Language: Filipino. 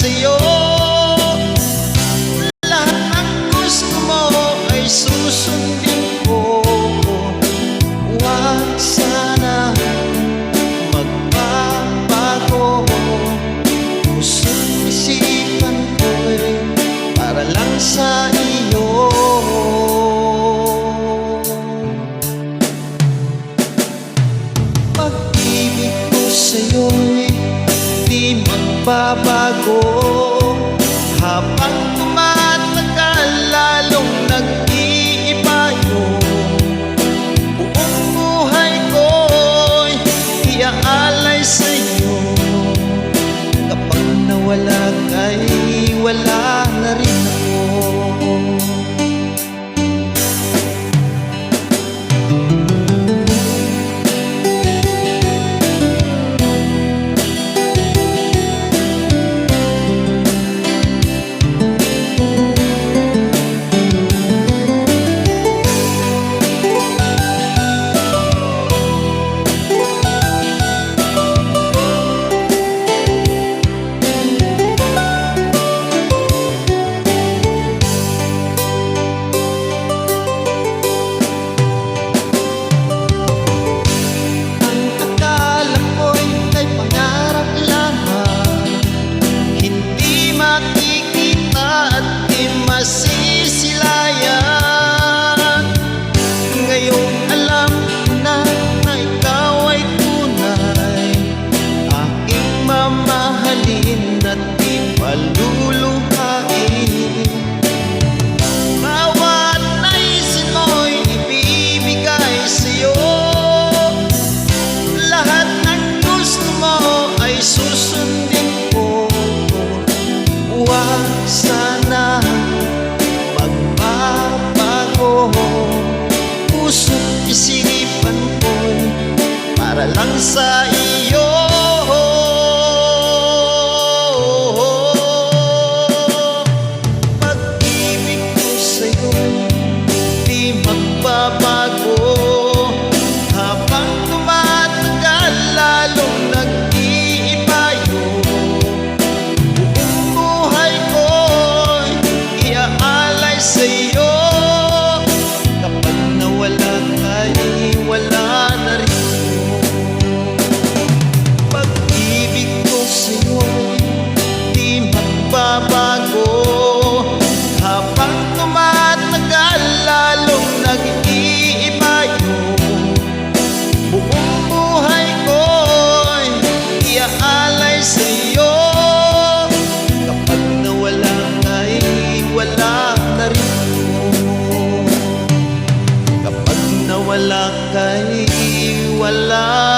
sa'yo. Lahat ng gusto mo ay susundin ko. Huwag sana magbabago. Pusong isipan ko'y eh, para lang sa iyo. Pag-ibig ko sa'yo nagbabago habang See. pagbabago Habang tumatagal lalong nag-iiba Buong buhay ko'y iaalay sa'yo. Kapag nawala kay eh, wala na rin. Pag-ibig ko sa'yo di magbaba Allah